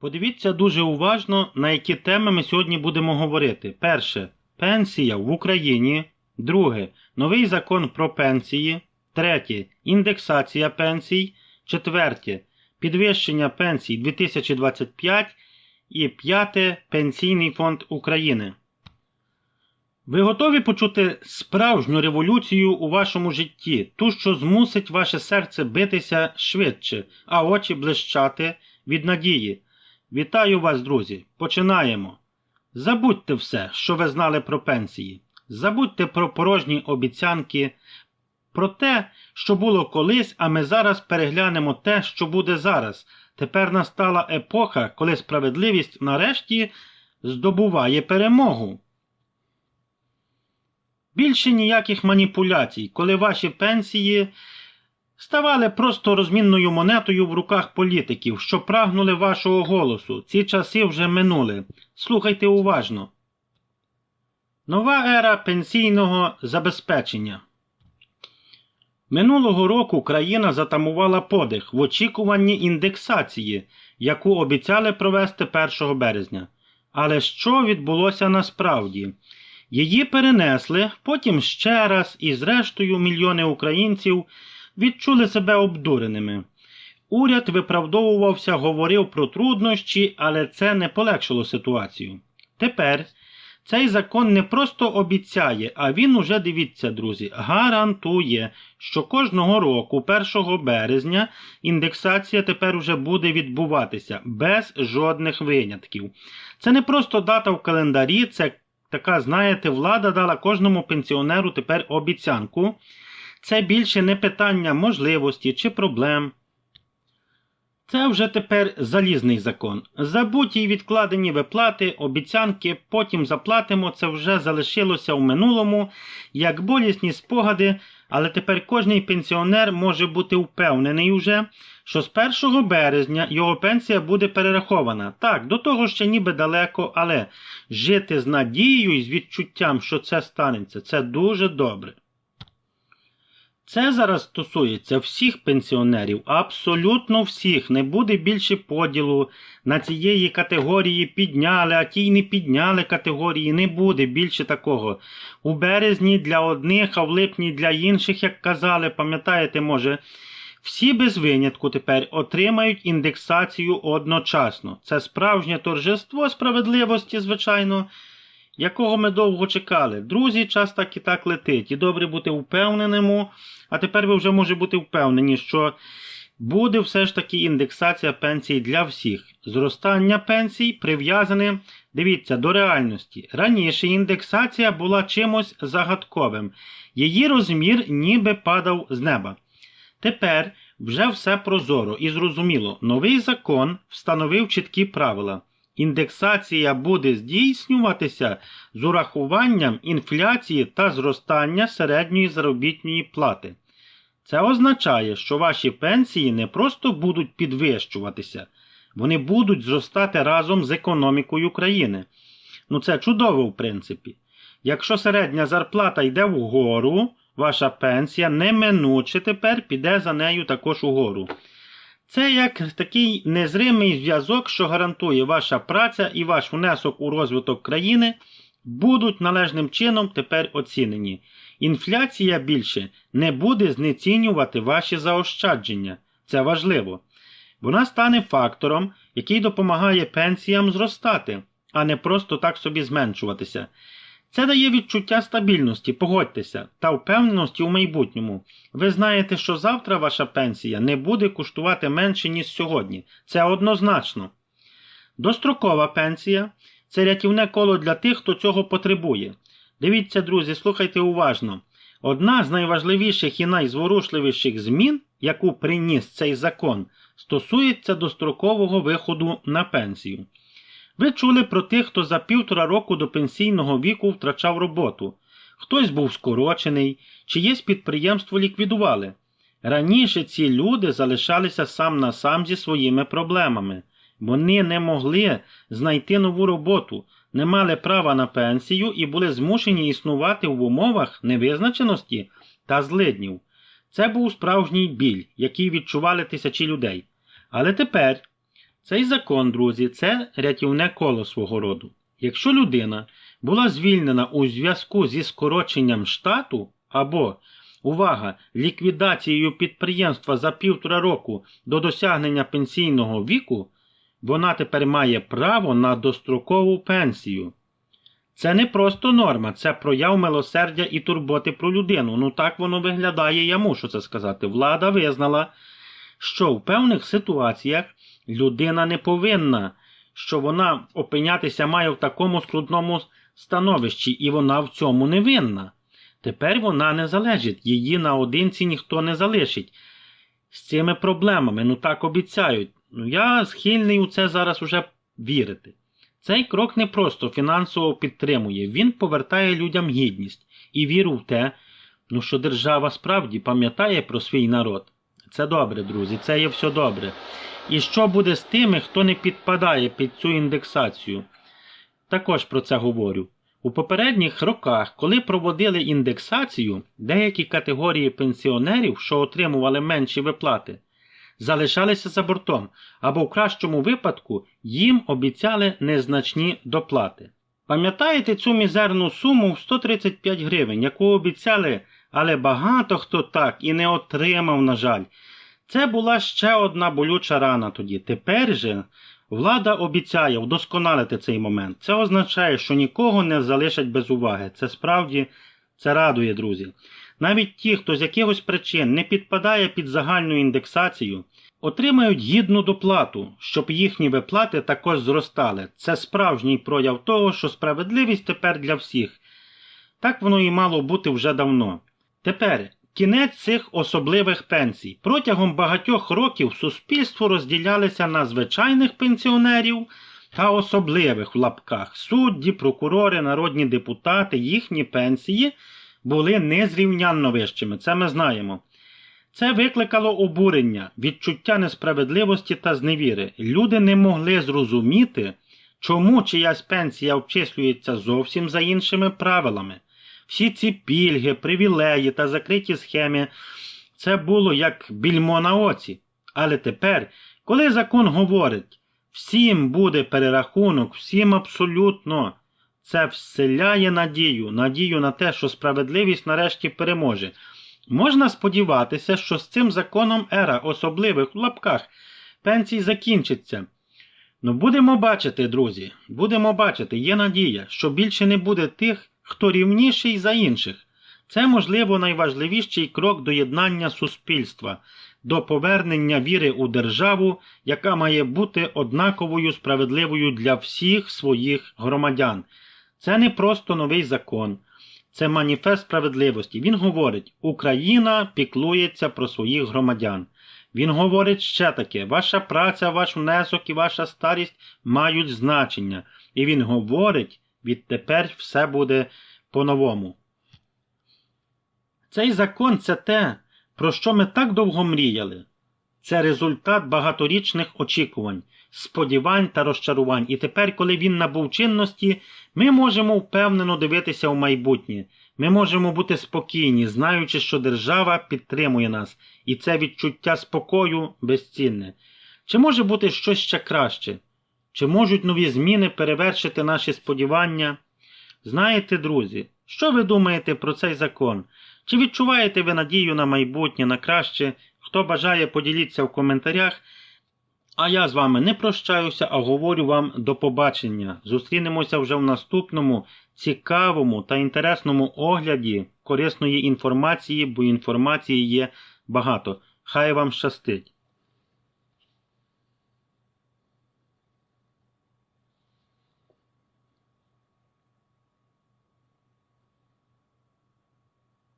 Подивіться дуже уважно, на які теми ми сьогодні будемо говорити. Перше пенсія в Україні. Друге новий закон про пенсії. Третє індексація пенсій. Четверте підвищення пенсій 2025. І п'яте Пенсійний фонд України. Ви готові почути справжню революцію у вашому житті, ту, що змусить ваше серце битися швидше, а очі блищати від надії. Вітаю вас, друзі! Починаємо. Забудьте все, що ви знали про пенсії. Забудьте про порожні обіцянки, про те, що було колись, а ми зараз переглянемо те, що буде зараз. Тепер настала епоха, коли справедливість нарешті здобуває перемогу. Більше ніяких маніпуляцій, коли ваші пенсії ставали просто розмінною монетою в руках політиків, що прагнули вашого голосу. Ці часи вже минули. Слухайте уважно. Нова ера пенсійного забезпечення. Минулого року країна затамувала подих в очікуванні індексації, яку обіцяли провести 1 березня. Але що відбулося насправді? Її перенесли, потім ще раз, і зрештою мільйони українців відчули себе обдуреними. Уряд виправдовувався, говорив про труднощі, але це не полегшило ситуацію. Тепер цей закон не просто обіцяє, а він уже, дивіться, друзі, гарантує, що кожного року, 1 березня, індексація тепер уже буде відбуватися без жодних винятків. Це не просто дата в календарі, це така, знаєте, влада дала кожному пенсіонеру тепер обіцянку. Це більше не питання можливості чи проблем. Це вже тепер залізний закон. Забуті відкладені виплати, обіцянки, потім заплатимо, це вже залишилося в минулому, як болісні спогади, але тепер кожний пенсіонер може бути впевнений уже, що з 1 березня його пенсія буде перерахована. Так, до того ще ніби далеко, але жити з надією і з відчуттям, що це станеться, це дуже добре. Це зараз стосується всіх пенсіонерів, абсолютно всіх. Не буде більше поділу на цієї категорії підняли, а ті й не підняли категорії. Не буде більше такого. У березні для одних, а в липні для інших, як казали, пам'ятаєте, може, всі без винятку тепер отримають індексацію одночасно. Це справжнє торжество справедливості, звичайно якого ми довго чекали. Друзі, час так і так летить. І добре бути впевненому. А тепер ви вже можете бути впевнені, що буде все ж таки індексація пенсій для всіх. Зростання пенсій прив'язане, дивіться, до реальності. Раніше індексація була чимось загадковим. Її розмір ніби падав з неба. Тепер вже все прозоро і зрозуміло. Новий закон встановив чіткі правила. Індексація буде здійснюватися з урахуванням інфляції та зростання середньої заробітної плати. Це означає, що ваші пенсії не просто будуть підвищуватися, вони будуть зростати разом з економікою країни. Ну це чудово, в принципі. Якщо середня зарплата йде вгору, ваша пенсія неминуче тепер піде за нею також угору. Це як такий незримий зв'язок, що гарантує, ваша праця і ваш внесок у розвиток країни будуть належним чином тепер оцінені. Інфляція більше не буде знецінювати ваші заощадження. Це важливо. Вона стане фактором, який допомагає пенсіям зростати, а не просто так собі зменшуватися. Це дає відчуття стабільності, погодьтеся, та впевненості у майбутньому. Ви знаєте, що завтра ваша пенсія не буде коштувати менше, ніж сьогодні. Це однозначно. Дострокова пенсія це рятівне коло для тих, хто цього потребує. Дивіться, друзі, слухайте уважно. Одна з найважливіших і найзворушливіших змін, яку приніс цей закон, стосується дострокового виходу на пенсію. Ви чули про тих, хто за півтора року до пенсійного віку втрачав роботу. Хтось був скорочений, чиєсь підприємство ліквідували. Раніше ці люди залишалися сам на сам зі своїми проблемами. Вони не могли знайти нову роботу, не мали права на пенсію і були змушені існувати в умовах невизначеності та злиднів. Це був справжній біль, який відчували тисячі людей. Але тепер Цей закон, друзі, це рятівне коло свого роду. Якщо людина була звільнена у зв'язку зі скороченням штату або, увага, ліквідацією підприємства за півтора року до досягнення пенсійного віку, вона тепер має право на дострокову пенсію. Це не просто норма, це прояв милосердя і турботи про людину. Ну так воно виглядає, я мушу це сказати. Влада визнала, що в певних ситуаціях людина не повинна, що вона опинятися має в такому скрутному становищі, і вона в цьому не винна. Тепер вона не залежить, її наодинці ніхто не залишить. З цими проблемами, ну так обіцяють. Ну я схильний у це зараз уже вірити. Цей крок не просто фінансово підтримує, він повертає людям гідність і віру в те, ну, що держава справді пам'ятає про свій народ. Це добре, друзі, це є все добре. І що буде з тими, хто не підпадає під цю індексацію? Також про це говорю. У попередніх роках, коли проводили індексацію, деякі категорії пенсіонерів, що отримували менші виплати, залишалися за бортом, або в кращому випадку їм обіцяли незначні доплати. Пам'ятаєте цю мізерну суму в 135 гривень, яку обіцяли, але багато хто так і не отримав, на жаль. Це була ще одна болюча рана тоді. Тепер же влада обіцяє вдосконалити цей момент. Це означає, що нікого не залишать без уваги. Це справді це радує, друзі. Навіть ті, хто з якихось причин не підпадає під загальну індексацію, отримають гідну доплату, щоб їхні виплати також зростали. Це справжній прояв того, що справедливість тепер для всіх. Так воно і мало бути вже давно. Тепер кінець цих особливих пенсій. Протягом багатьох років суспільство розділялося на звичайних пенсіонерів та особливих в лапках. Судді, прокурори, народні депутати, їхні пенсії були незрівнянно вищими. Це ми знаємо. Це викликало обурення, відчуття несправедливості та зневіри. Люди не могли зрозуміти, чому чиясь пенсія обчислюється зовсім за іншими правилами. Всі ці пільги, привілеї та закриті схеми це було як більмо на оці. Але тепер, коли закон говорить, всім буде перерахунок, всім абсолютно, це вселяє надію, надію на те, що справедливість нарешті переможе. Можна сподіватися, що з цим законом ера особливих в лапках пенсій закінчиться. Ну, будемо бачити, друзі, будемо бачити, є надія, що більше не буде тих, хто рівніший за інших. Це, можливо, найважливіший крок до єднання суспільства, до повернення віри у державу, яка має бути однаковою справедливою для всіх своїх громадян. Це не просто новий закон, це маніфест справедливості. Він говорить, Україна піклується про своїх громадян. Він говорить ще таке: ваша праця, ваш внесок і ваша старість мають значення. І він говорить, відтепер все буде по-новому. Цей закон це те, про що ми так довго мріяли. Це результат багаторічних очікувань, сподівань та розчарувань. І тепер, коли він набув чинності, ми можемо впевнено дивитися в майбутнє. Ми можемо бути спокійні, знаючи, що держава підтримує нас, і це відчуття спокою безцінне. Чи може бути щось ще краще? Чи можуть нові зміни перевершити наші сподівання? Знаєте, друзі, що ви думаєте про цей закон? Чи відчуваєте ви надію на майбутнє, на краще? Хто бажає, поділіться в коментарях. А я з вами не прощаюся, а говорю вам до побачення. Зустрінемося вже в наступному цікавому та інтересному огляді корисної інформації, бо інформації є багато. Хай вам щастить!